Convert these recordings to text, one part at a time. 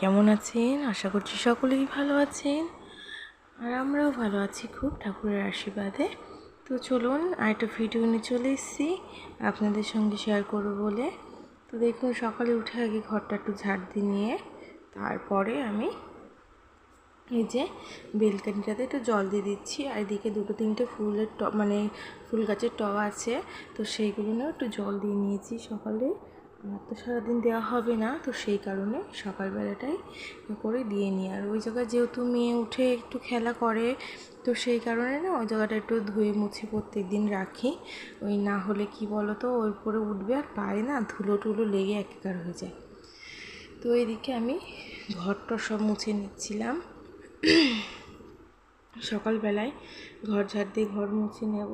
কেমন আছেন? আশা করছি সকলেই ভালো আছেন। আর আমরাও ভালো আছি খুব ঠাকুরের আশীর্বাদে। তো চলুন, আরেকটা ভিডিও নিয়ে চলে এসেছি। আপনাদের সঙ্গে শেয়ার করব বলে। তো দেখুন, সকালে উঠে আগে ঘরটা একটু ঝাড় দিয়ে নিয়ে, তারপরে আমি এই যে বেলকানিটাতে একটু জল দিয়ে দিচ্ছি। আর এদিকে দুটো তিনটে ফুলের টব মানে ফুল গাছের টব আছে, তো সেইগুলো নিয়েও একটু জল দিয়ে নিয়েছি সকালে। আমার তো সারাদিন দেওয়া হবে না, তো সেই কারণে সকালবেলাটাই করে দিয়ে নিই। আর ওই জায়গায় যেহেতু মেয়ে উঠে একটু খেলা করে, তো সেই কারণে না ওই জায়গাটা একটু ধুয়ে মুছে প্রত্যেক দিন রাখি। ওই না হলে কি বলো তো ওর পরে উঠবে আর পায়ে না ধুলো টুলো লেগে একাকার হয়ে যায়। তো এদিকে আমি ঘরটা সব মুছে নিচ্ছিলাম। সকালবেলায় ঘর ঝাড় দিয়ে ঘর মুছে নেব।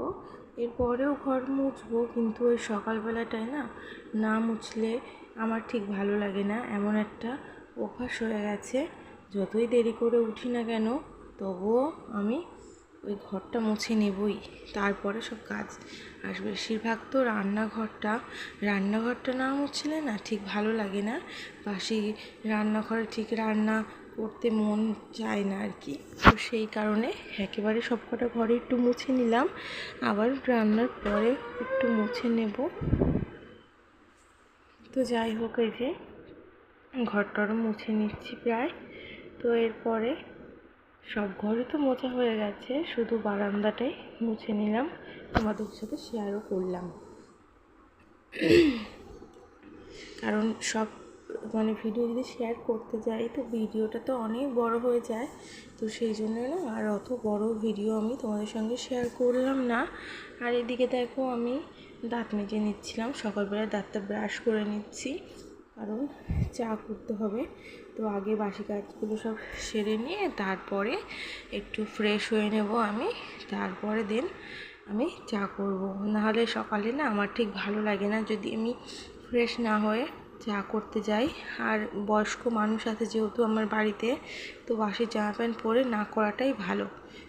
এরপরেও ঘর মুছবো, কিন্তু ওই সকালবেলাটায় না না মুছলে আমার ঠিক ভালো লাগে না। এমন একটা অভ্যাস হয়ে গেছে, যতই দেরি করে উঠি না কেন, তবুও আমি ওই ঘরটা মুছে নেবই। তারপরে সব কাজ আর বেশিরভাগ তো রান্নাঘরটা রান্নাঘরটা না মুছলে না ঠিক ভালো লাগে না। পাশে রান্নাঘরে ঠিক রান্না করতে মন চায় না আর কি। তো সেই কারণে একেবারে সব কটা ঘরে একটু মুছে নিলাম। আবার রান্নার পরে একটু মুছে নেব। তো যাই হোক এই যে, ঘরটারও মুছে নিচ্ছি প্রায়। তো এরপরে সব ঘরে তো মোছা হয়ে গেছে, শুধু বারান্দাটাই মুছে নিলাম। তোমাদের সাথে শেয়ারও করলাম। কারণ সব মানে ভিডিও যদি শেয়ার করতে যাই, তো ভিডিওটা তো অনেক বড় হয়ে যায়। তো সেই জন্য না আর অত বড় ভিডিও আমি তোমাদের সঙ্গে শেয়ার করলাম না। আর এদিকে দেখো আমি দাঁত মেজে নিচ্ছিলাম সকালবেলা দাঁতটা ব্রাশ করে নিচ্ছি। কারণ চা করতে হবে। তো আগে বাসি কাজগুলো সব সেরে নিয়ে তারপরে একটু ফ্রেশ হয়ে নেব আমি। তারপরে দিন আমি চা করব। নাহলে সকালে না আমার ঠিক ভালো লাগে না যদি আমি ফ্রেশ না হয়ে চা করতে যাই। আর বয়স্ক মানুষ আছে যেহেতু আমার বাড়িতে, তো বাসি জামা প্যান্ট পরে না করাটাই ভালো।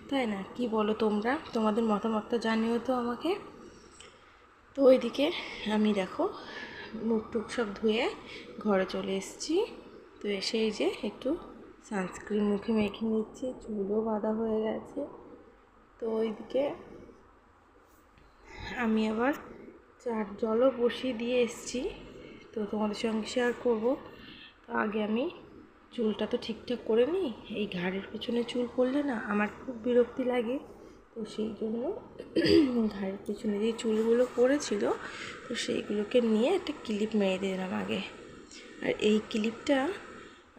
তাই না? কি বলো তোমরা? তোমাদের মতামতটা জানিও তো আমাকে। তো ওইদিকে আমি দেখো মুখ টুক সব ধুয়ে ঘরে চলে এসেছি। তো এসেই যে একটু সানস্ক্রিন মুখে মেখে নিচ্ছি, চুলও বাঁধা হয়ে গেছে। তো ওইদিকে আমি আবার চার জলও বসিয়ে দিয়ে এসেছি। তো তোমাদের সঙ্গে শেয়ার করব। তো আগে আমি চুলটা তো ঠিকঠাক করে নিই। এই ঘাড়ের পেছনে চুল পড়লে না আমার খুব বিরক্তি লাগে। তো সেই জন্য ঘাড়ের পেছনে যে চুলগুলো পড়েছিল, তো সেইগুলোকে নিয়ে একটা ক্লিপ মেরে দিলাম আগে। আর এই ক্লিপটা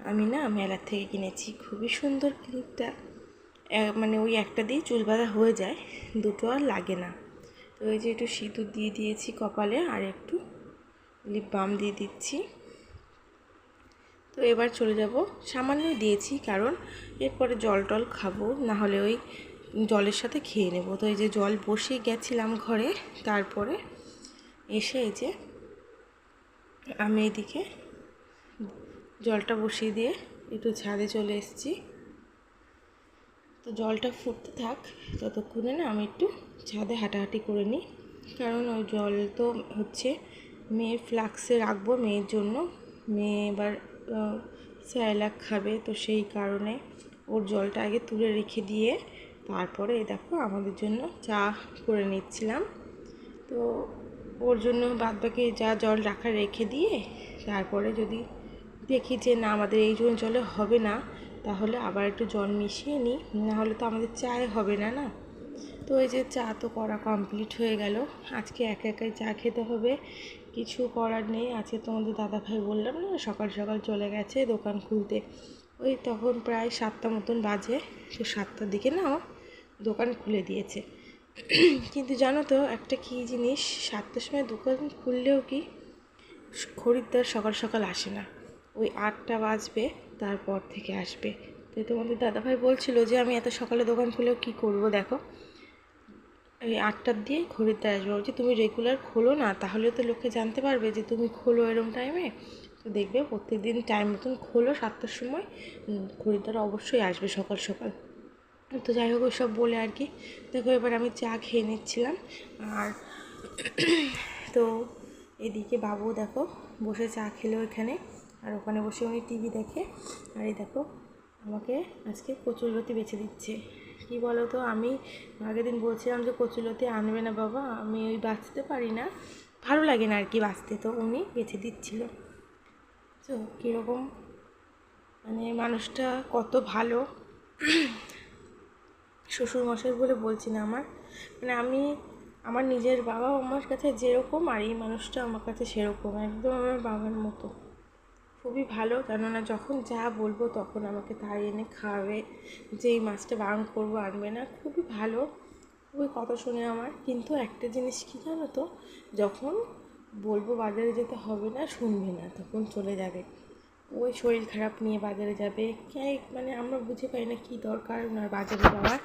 আমি না মেলার থেকে কিনেছি। খুবই সুন্দর ক্লিপটা। মানে ওই একটা দিয়ে চুল বাঁধা হয়ে যায়। দুটো আর লাগে না। তো ওই যে একটু সিঁদুর দিয়ে দিয়েছি কপালে, আর একটু লিপ বাম দিয়ে দিচ্ছি। তো এবার চলে যাব। সামান্যই দিয়েছি, কারণ এরপরে জল টল খাব, না হলে ওই জলের সাথে খেয়ে নেব। তো এই যে জল বসিয়ে গেছিলাম ঘরে, তারপরে এসে এই যে আমি এদিকে জলটা বসিয়ে দিয়ে একটু ছাদে চলে এসেছি। তো জলটা ফুটতে থাক, ততক্ষণে না আমি একটু ছাদে হাঁটাহাঁটি করে নিই। কারণ ওই জল তো হচ্ছে মেয়ে ফ্লাক্সে রাখব মেয়ের জন্য। মেয়ে এবার স্যালাক খাবে তো সেই কারণে ওর জলটা আগে তুলে রেখে দিয়ে তারপরে দেখো আমাদের জন্য চা করে নিচ্ছিলাম। তো ওর জন্য বাদবাকি যা জল রাখা রেখে দিয়ে তারপরে যদি দেখি যে না আমাদের এই জন্য জলে হবে না, তাহলে আবার একটু জল মিশিয়ে নিই। নাহলে তো আমাদের চায় হবে না না? তো এই যে চা তো করা কমপ্লিট হয়ে গেল। আজকে একা একাই চা খেতে হবে, কিছু করার নেই। আজকে তোমাদের দাদাভাই বললাম না, সকাল সকাল চলে গেছে দোকান খুলতে। ওই তখন প্রায় সাতটা মতন বাজে তো সাতটার দিকে না দোকান খুলে দিয়েছে। কিন্তু জানো তো, একটা কী জিনিস, সাতটার সময় দোকান খুললেও কি খরিদ্দার সকাল সকাল আসে না। ওই আটটা বাজবে, তারপর থেকে আসবে। তো তোমাদের দাদাভাই বলছিল যে, আমি এত সকালে দোকান খুলেও কী করব, দেখো? এই আটটার দিয়েই খরিদ্দার আসবে। বলছি, তুমি রেগুলার খোলো না তাহলে তো লোকে জানতে পারবে যে তুমি খোলো এরম টাইমে তো দেখবে প্রত্যেক দিন টাইম মতন খোলো সাতটার সময় খরিদ্দার অবশ্যই আসবে সকাল সকাল। তো যাই হোক, ওইসব বলে আর কি। দেখো, এবার আমি চা খেয়ে নিচ্ছিলাম। আর তো এদিকে বাবু দেখো, বসে চা খেলো এখানে। আর ওখানে বসে উনি টিভি দেখে। আর এই দেখো, আমাকে আজকে কচুরলতি বেছে দিচ্ছে। কি বলো তো আমি আগের দিন বলছিলাম যে কচুলতি আনবে না বাবা, আমি ওই বাঁচতে পারি না। ভালো লাগে না আর কি বাঁচতে, তো উনি বেছে দিচ্ছিল। তো কীরকম? মানে মানুষটা কত ভালো। শ্বশুর মশাই বলে বলছি না আমার। মানে আমি, আমার নিজের বাবা আমার কাছে যেরকম, আর এই মানুষটা আমার কাছে সেরকম, একদম আমার বাবার মতো। খুবই ভালো। কেননা যখন যা বলব তখন আমাকে তাই এনে খাওয়াবে, যে এই মাছটা বারণ করব, আনবে না। খুবই ভালো, খুবই কথা শুনে আমার। কিন্তু একটা জিনিস কী জানো তো, যখন বলব বাজারে যেতে হবে না, শুনবে না, তখন চলে যাবে। ওই শরীর খারাপ নিয়ে বাজারে যাবে। কে মানে আমরা বুঝে পাই না কী দরকার ওনার বাজারে যাওয়ার।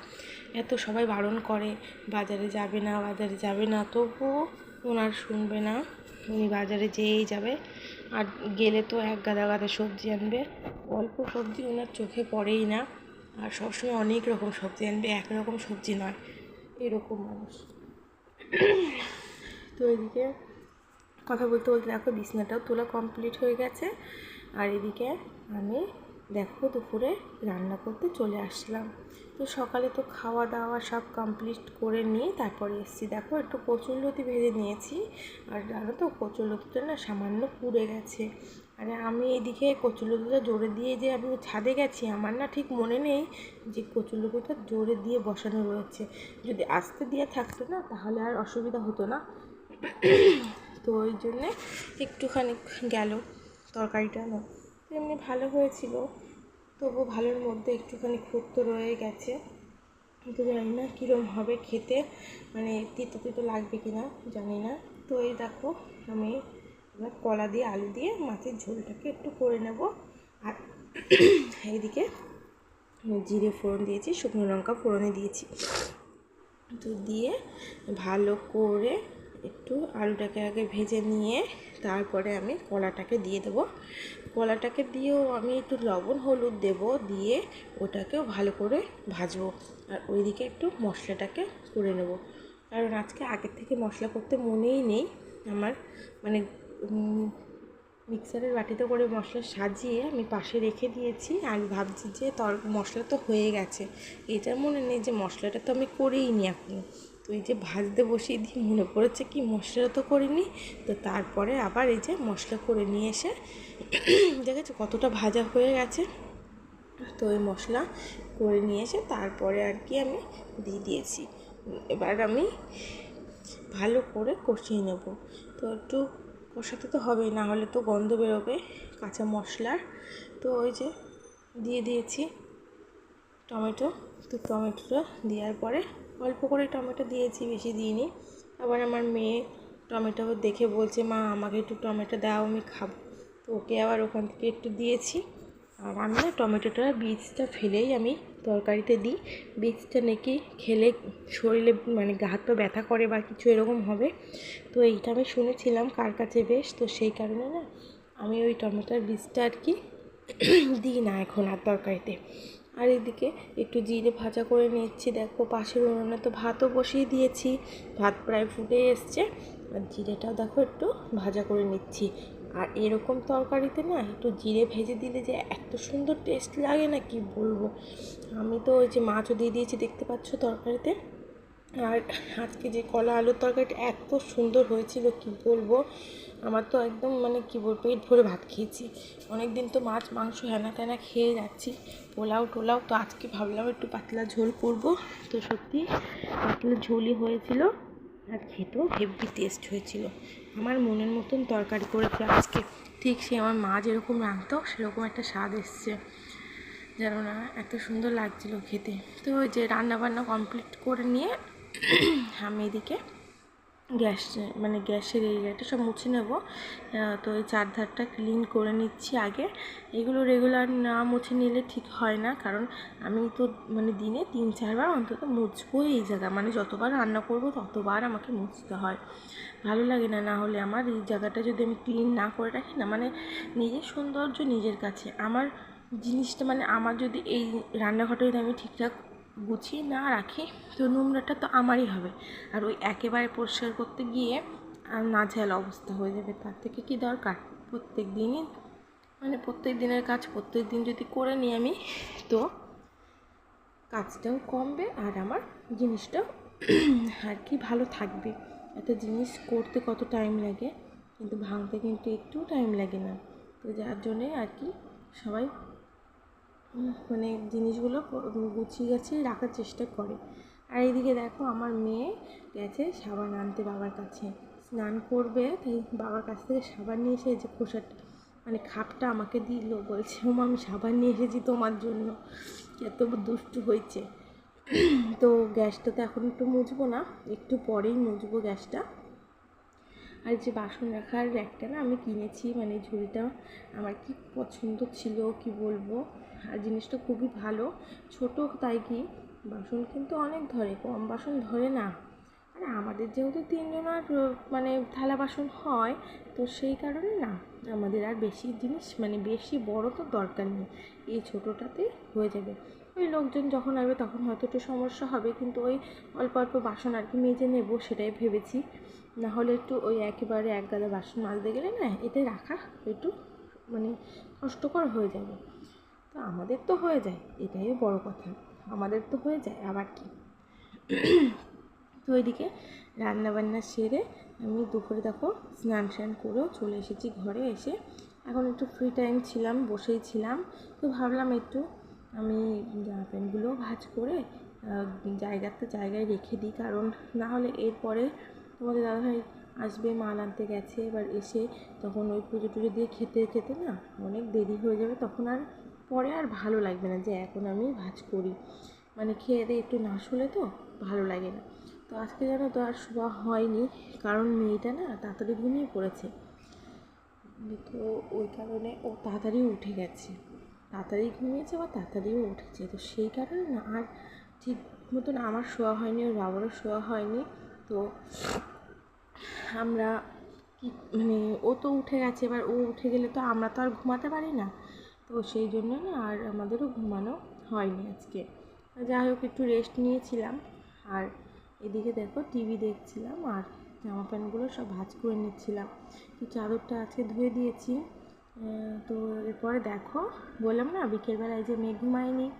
এত সবাই বারণ করে, বাজারে যাবে না, বাজারে যাবে না, তবুও ওনার শুনবে না, উনি বাজারে যেয়েই যাবে। আর গেলে তো এক গাদা গাদা সবজি আনবে। অল্প সবজি ওনার চোখে পড়েই না। আর সবসময় অনেক রকম সবজি আনবে, এক রকম সবজি নয়, এরকম মানুষ। তো এদিকে কথা বলতে বলতে দেখো বিছনাটাও তোলা কমপ্লিট হয়ে গেছে। আর এদিকে আমি দেখো দুপুরে রান্না করতে চলে আসলাম। তো সকালে তো খাওয়া দাওয়া সব কমপ্লিট করে নিয়ে তারপরে এসেছি। দেখো একটু কচুরলতি ভেজে নিয়েছি। আর জানো তো, কচুরলতিটা না সামান্য পুড়ে গেছে। আরে আমি এদিকে কচুরলতিটা জোরে দিয়ে যে আমি ছাদে গেছি, আমার না ঠিক মনে নেই যে কচুরলতিটা জোরে দিয়ে বসানো রয়েছে। যদি আস্তে দিয়ে থাকতো না, তাহলে আর অসুবিধা হতো না। তো ওই জন্যে একটুখানি গেল তরকারিটা না। এমনি ভালো হয়েছিল। তবু ভালোর মধ্যে একটুখানি খুব তো রয়ে গেছে। কিন্তু জানি না কীরকম হবে খেতে মানে তিতো তিতো লাগবে কি না জানি না। তো এই দেখো, আমি এবার কলা দিয়ে, আলু দিয়ে মাছের ঝোলটাকে একটু করে নেব। আর এইদিকে জিরে ফোড়ন দিয়েছি, শুকনো লঙ্কা ফোড়নে দিয়েছি। তো দিয়ে ভালো করে একটু আলুটাকে আগে ভেজে নিয়ে তারপরে আমি কলাটাকে দিয়ে দেবো। কলাটাকে দিয়েও আমি একটু লবণ, হলুদ দেব দিয়ে ওটাকেও ভালো করে ভাজবো আর ওইদিকে একটু মশলাটাকে করে নেব। কারণ আজকে আগের থেকে মশলা করতে মনেই নেই আমার। মানে মিক্সারের বাটিতে করে মশলা সাজিয়ে আমি পাশে রেখে দিয়েছি আমি ভাবছি যে তর, মশলা তো হয়ে গেছে। এটা মনে নেই যে মশলাটা তো আমি করেই নি এখনও তো এই যে ভাজতে বসিয়ে দিয়ে মনে পড়েছে কি মশলা তো করিনি। তো তারপরে আবার এই যে মশলা করে নিয়ে এসে দেখেছ কতটা ভাজা হয়ে গেছে। তো ওই মশলা করে নিয়ে এসে তারপরে আর কি আমি দিয়ে দিয়েছি। এবার আমি ভালো করে কষিয়ে নেব। তো একটু কষাতে তো হবেই, না হলে তো গন্ধ বেরোবে কাঁচা মশলার। তো ওই যে দিয়ে দিয়েছি টমেটো। তো টমেটোটা দেওয়ার পরে অল্প করে টমেটো দিয়েছি, বেশি দিইনি। আবার আমার মেয়ে টমেটো দেখে বলছে, মা, আমাকে একটু টমেটো দাও, আমি খাব। তো ওকে আবার ওখান থেকে একটু দিয়েছি। আর আমি না টমেটোটা বীজটা ফেলেই আমি তরকারিতে দিই। বীজটা নাকি খেলে শরীরে মানে গা হাত ব্যথা করে বা কিছু এরকম হবে। তো এইটা আমি শুনেছিলাম কার কাছে বেশ, তো সেই কারণে না আমি ওই টমেটোর বীজটা আর কি দিই না এখন আর তরকারিতে। আর এদিকে একটু জিরে ভাজা করে নিচ্ছি। দেখো পাশের উনুনে তো ভাতও বসিয়ে দিয়েছি। ভাত প্রায় ফুটে এসছে। আর জিরেটাও দেখো একটু ভাজা করে নিচ্ছি। আর এরকম তরকারিতে না একটু জিরে ভেজে দিলে যে এত সুন্দর টেস্ট লাগে না, কি বলব? আমি তো ওই যে মাছও দিয়ে দিয়েছি, দেখতে পাচ্ছ তরকারিতে? আর আজকে যে কলা আলুর তরকারিটা এত সুন্দর হয়েছিল, কি বলব? আমার তো একদম মানে কী বলব, পেট ভরে ভাত খেয়েছি। অনেক দিন তো মাছ, মাংস হেনা তেনা খেয়ে যাচ্ছি। পোলাও টোলাও, তো আজকে ভাবলাম একটু পাতলা ঝোল করব। তো সত্যি পাতলা ঝোলই হয়েছিল আর খেতেও হেভি টেস্ট হয়েছিল। আমার মনের মতন তরকারি করেছে আজকে। ঠিক সে আমার মা যেরকম রাঁধতো, সেরকম একটা স্বাদ এসছে। যেন না এত সুন্দর লাগছিল খেতে। তো ওই যে রান্না বান্না কমপ্লিট করে নিয়ে, আমি এদিকে গ্যাস মানে গ্যাসের এরিয়াটা সব মুছে নেব। তো এই চারধারটা ক্লিন করে নিচ্ছি আগে। এগুলো রেগুলার না মুছে নিলে ঠিক হয় না, কারণ আমি তো মানে দিনে তিন চারবার অন্তত মুছবো এই জায়গা। মানে যতবার রান্না করব ততবার আমাকে মুছতে হয়। ভালো লাগে না না হলে আমার এই জায়গাটা যদি আমি ক্লিন না করে রাখি না মানে নিজের সৌন্দর্য নিজের কাছে। আমার জিনিসটা মানে আমার যদি এই রান্নাঘরটা যদি আমি ঠিকঠাক গুছিয়ে না রাখি, তো নোংরাটা তো আমারই হবে। আর ওই একেবারে পরিষ্কার করতে গিয়ে আর নাজেহাল অবস্থা হয়ে যাবে, তার থেকে কি দরকার? প্রত্যেক দিনই মানে প্রত্যেক দিনের কাজ প্রত্যেক দিন যদি করে নিই আমি, তো কাজটাও কমবে আর আমার জিনিসটাও আর কি ভালো থাকবে। একটা জিনিস করতে কত টাইম লাগে, কিন্তু ভাঙতে কিন্তু একটু টাইম লাগে না। তো যার জন্যে আর কি সবাই মানে জিনিসগুলো গুছিয়ে গাছিয়ে রাখার চেষ্টা করে। আর এইদিকে দেখো আমার মেয়ে গেছে সাবান আনতে বাবার কাছে। স্নান করবে, তাই বাবার কাছ থেকে সাবান নিয়ে এসে যে খোসাটা মানে খাপটা আমাকে দিল। বলছে ও আমি সাবান নিয়ে এসেছি তোমার জন্য। এত দুষ্টু হয়েছে। তো গ্যাসটা তো এখন একটু মুছবো না, একটু পরেই মুছবো গ্যাসটা। আর যে বাসন রাখার একটা না আমি কিনেছি মানে ঝুড়িটা আমার কি পছন্দ ছিল, কি বলব? আর জিনিসটা খুবই ভালো। ছোট তাই কি? বাসন কিন্তু অনেক ধরে, কম বাসন ধরে না। আর আমাদের যেহেতু তিনজনের মানে থালা বাসন হয়, তো সেই কারণে না, আমাদের আর বেশি জিনিস মানে বেশি বড় তো দরকার নেই। এই ছোটোটাতেই হয়ে যাবে। ওই লোকজন যখন আসবে তখন হয়তো একটু সমস্যা হবে, কিন্তু ওই অল্প অল্প বাসন আর কি মেজে নেব সেটাই ভেবেছি। না হলে একটু ওই একেবারে এক গাদা বাসন মাজতে গেলে না, এতে রাখা একটু মানে কষ্টকর হয়ে যাবে। তো আমাদের তো হয়ে যায় এটাই বড় কথা। আমাদের তো হয়ে যায় আবার কি? তো ওইদিকে রান্নাবান্না সেরে আমি দুপুরে দেখো স্নান টান করেও চলে এসেছি ঘরে এসে। এখন একটু ফ্রি টাইম ছিলাম বসেই ছিলাম। তো ভাবলাম একটু আমি জামা প্যান্টগুলো ভাঁজ করে আহ, জায়গাতে জায়গায় রেখে দিই। কারণ না হলে এরপরে তোমাদের দাদাভাই আসবে মাল আনতে গেছে এবার এসে তখন ওই পুজো টুজো দিয়ে খেতে খেতে না অনেক দেরি হয়ে যাবে। তখন আর পরে আর ভালো লাগবে না যে এখন আমি ভাজ করি। মানে খেয়ে দিয়ে একটু না শুলে তো ভালো লাগে না। তো আজকে যেন তো আর শোয়া হয়নি, কারণ মেয়েটা না তাড়াতাড়ি ঘুমিয়ে পড়েছে। তো ওই কারণে ও তাড়াতাড়ি উঠে গেছে। তাড়াতাড়ি ঘুমিয়েছে বা তাড়াতাড়িও উঠেছে। তো সেই কারণে না আর ঠিক মতন আমার শোয়া হয়নি, ওর বাবারও শোয়া হয়নি। তো আমরা কি মানে ও তো উঠে গেছে, এবার ও উঠে গেলে তো আমরা তো আর ঘুমাতে পারি না। তো সেই জন্য না আর আমাদেরও ঘুমানো হয়নি আজকে। যাই হোক, একটু রেস্ট নিয়েছিলাম। আর এদিকে দেখো টিভি দেখছিলাম আর জামা প্যান্টগুলো সব ভাঁজ করে নিচ্ছিলাম। তো চাদরটা আজকে ধুয়ে দিয়েছি। তো এরপরে দেখো, বললাম না, বিকেলবেলায় যে মেয়ে ঘুমায়নি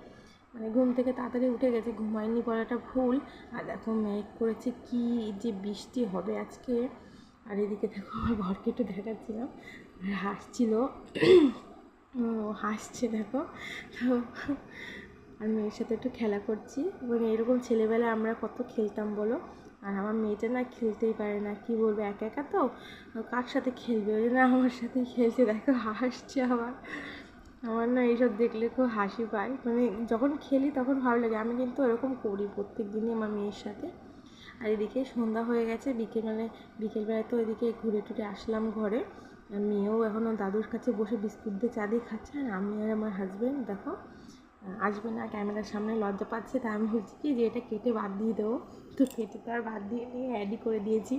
মানে ঘুম থেকে তাড়াতাড়ি উঠে গেছে, ঘুমায়নি বলাটা ভুল। আর দেখো মেঘ করেছে কি যে বৃষ্টি হবে আজকে। আর এদিকে দেখো, আমার ঘরকে একটু দেখাচ্ছিলাম। আর হাসছিল। ও, হাসছে, দেখো। তো আর মেয়ের সাথে একটু খেলা করছি। মানে এরকম ছেলেবেলায় আমরা কত খেলতাম, বলো? আর আমার মেয়েটা না খেলতেই পারে না। কি বলবে, একা একা তো? কার সাথে খেলবে? ওই জন্য আমার সাথেই খেলছে, দেখো, হাসছে আবার আমার না এইসব দেখলে খুব হাসি পায়। মানে যখন খেলি তখন ভালো লাগে। আমি কিন্তু এরকম করি প্রত্যেক দিনই আমার মেয়ের সাথে। আর এদিকে সন্ধ্যা হয়ে গেছে, বিকেলবেলায় বিকেলবেলায় তো এদিকে ঘুরে টুরে আসলাম ঘরে। মেয়েও এখনও দাদুর কাছে বসে বিস্কুট দিয়ে চা দিয়ে খাচ্ছে, আর আমি আর আমার হাজব্যান্ড দেখো, আসবে না, ক্যামেরার সামনে লজ্জা পাচ্ছে, তাই আমি বলছি কি যে এটা কেটে বাদ দিয়ে দেবো। তো কেটে তো আর বাদ দিয়ে নিয়ে অ্যাডই করে দিয়েছি।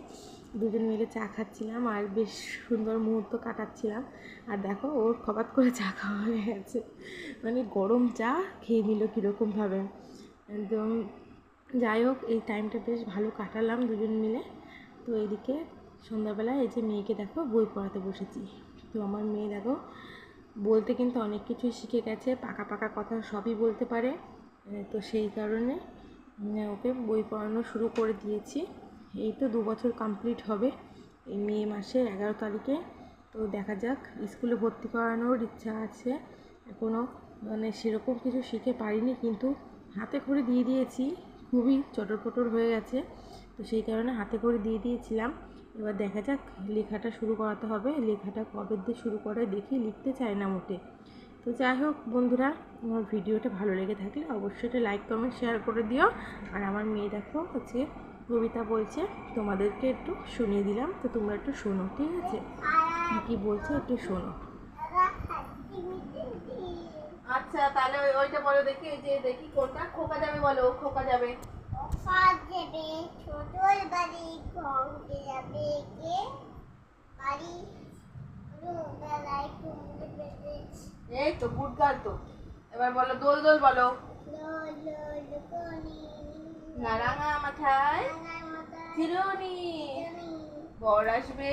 দুজন মিলে চা খাচ্ছিলাম, আর বেশ সুন্দর মুহূর্ত কাটাচ্ছিলাম। আর দেখো, ওর খবাত করে চা খাওয়া হয়ে গেছে। মানে গরম চা খেয়ে নিল কীরকমভাবে একদম, যাই হোক, এই টাইমটা বেশ ভালো কাটালাম দুজন মিলে। তো এইদিকে সন্ধ্যাবেলায় এই যে মেয়েকে দেখো বই পড়াতে বসেছি। তো আমার মেয়ে দেখো বলতে কিন্তু অনেক কিছুই শিখে গেছে, পাকা পাকা কথা সবই বলতে পারে। তো সেই কারণে ওকে বই পড়ানো শুরু করে দিয়েছি। এই তো দু বছর কমপ্লিট হবে এই মে মাসের এগারো তারিখে। তো দেখা যাক, স্কুলে ভর্তি করানোর ইচ্ছা আছে এখনও মানে সেরকম কিছু শিখে পারিনি কিন্তু হাতে করে দিয়ে দিয়েছি। খুবই চটর পটর হয়ে গেছে। তো সেই কারণে হাতে করে দিয়ে দিয়েছিলাম। এবার দেখা যাক লেখাটা শুরু করাতে হবে। লেখাটা কবে দিয়ে শুরু করে দেখি, লিখতে চায় না মোটে। তো যাই হোক বন্ধুরা, আমার ভিডিওটা ভালো লেগে থাকলে অবশ্যই একটা লাইক কমেন্ট শেয়ার করে দিও। আর আমার মেয়ে দেখো হচ্ছে কবিতা বলছে, তোমাদেরকে একটু শুনিয়ে দিলাম। তো তোমরা একটু শোনো, ঠিক আছে? কি বলছে একটু শোনো। আচ্ছা তাহলে ওইটা বলো দেখি যে দেখি কোনটা? খোকা যাবে বলো, খোকা যাবে। পাঁচ যাবে ছোটর বাড়ি ঘুমতে যাবে কে বাড়ি বেলায় ঘুমতে পেতে এই তো গুড গার্ল তো। এবার বলো দোল দোল বলো। ললি নারাঙা মাথায় চিরুনি বর আসবে।